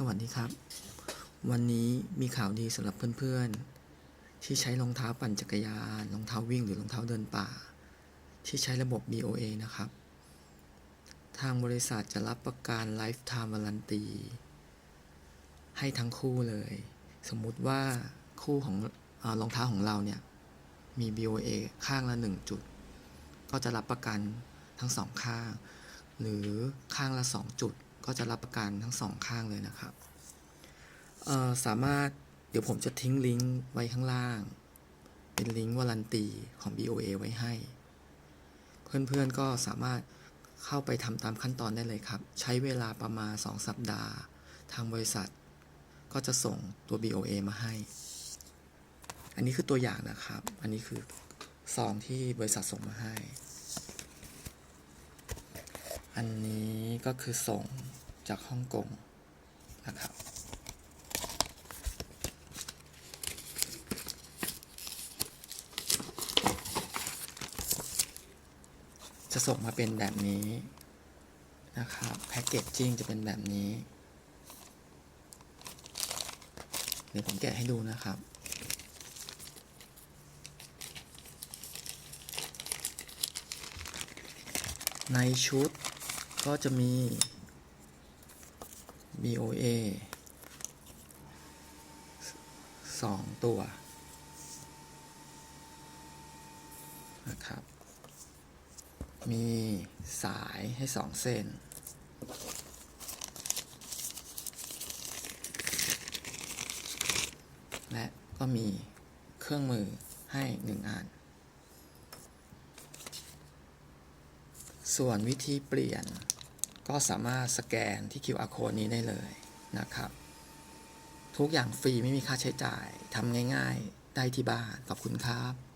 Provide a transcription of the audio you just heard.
สวัสดีครับ วันนี้มีข่าวดีสำหรับเพื่อนๆ ที่ใช้รองเท้าปั่นจักรยาน รองเท้าวิ่งหรือรองเท้าเดินป่า ที่ใช้ระบบ BOA นะครับ ทางบริษัทจะรับประกัน Lifetime Warranty ให้ทั้งคู่เลย สมมุติว่าคู่ของเออรองเท้าของเราเนี่ย มี BOA ข้างละ 1 จุด ก็จะรับประกันทั้งสองข้าง หรือข้างละ 2 จุด ก็จะรับประกันทั้งสองข้างเลยนะครับเอ่อสามารถเดี๋ยวผมจะทิ้งลิงก์ไว้ข้างล่าง เป็นลิงก์วารันตีของ BOA ไว้ให้ เพื่อนๆก็สามารถเข้าไปทำตามขั้นตอนได้เลยครับ ใช้เวลาประมาณ 2 สัปดาห์ ทางบริษัท ก็จะส่งตัว BOA มาให้ อันนี้คือตัวอย่างนะครับ อันนี้คือซองที่บริษัทส่งมาให้ อันนี้ก็คือส่ง จากฮ่องกงนะครับจะส่งมาเป็นแบบนี้นะครับแพ็กเกจจิ้งจะเป็นแบบนี้เดี๋ยวผมแกะให้ดูนะครับ ในชุดก็จะมี BOA สองตัวนะครับ มีสายให้สองเส้น และก็มีเครื่องมือให้หนึ่งอัน ส่วนวิธีเปลี่ยน ก็สามารถสแกนที่ QR code นี้ได้เลยนะครับ ทุกอย่างฟรีไม่มีค่าใช้จ่ายทำง่าย ๆ ได้ที่บ้าน ขอบคุณครับ